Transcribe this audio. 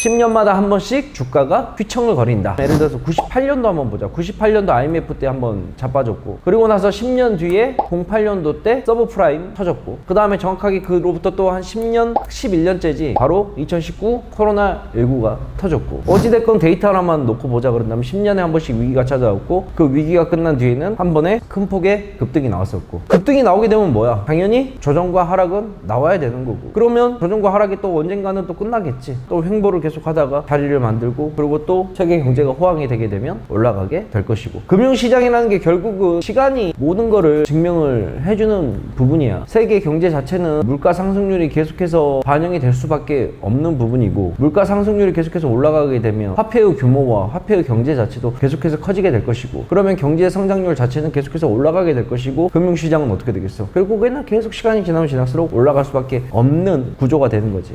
10년마다 한 번씩 주가가 휘청을 거린다. 예를 들어서 98년도 한번 보자. 98년도 IMF 때 한번 자빠졌고, 그리고 나서 10년 뒤에 08년도 때 서브프라임 터졌고, 그 다음에 정확하게 그로부터 또 한 10년, 11년째지 바로 2019 코로나 19가 터졌고, 어찌됐건 데이터 하나만 놓고 보자 그런다면 10년에 한 번씩 위기가 찾아왔고, 그 위기가 끝난 뒤에는 한 번에 큰 폭의 급등이 나왔었고, 급등이 나오게 되면 뭐야? 당연히 조정과 하락은 나와야 되는 거고, 그러면 조정과 하락이 또 언젠가는 또 끝나겠지. 또 횡보를 계속 하다가 자리를 만들고, 그리고 또 세계 경제가 호황이 되게 되면 올라가게 될 것이고, 금융시장이라는 게 결국은 시간이 모든 거를 증명을 해주는 부분이야. 세계 경제 자체는 물가 상승률이 계속해서 반영이 될 수밖에 없는 부분이고, 물가 상승률이 계속해서 올라가게 되면 화폐의 규모와 화폐의 경제 자체도 계속해서 커지게 될 것이고, 그러면 경제 성장률 자체는 계속해서 올라가게 될 것이고, 금융시장은 어떻게 되겠어? 결국에는 계속 시간이 지나면 지날수록 올라갈 수밖에 없는 구조가 되는 거지.